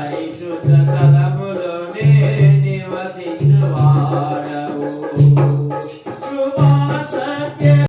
పరిశుద్ధ స్థలములోనే నివసించువాడ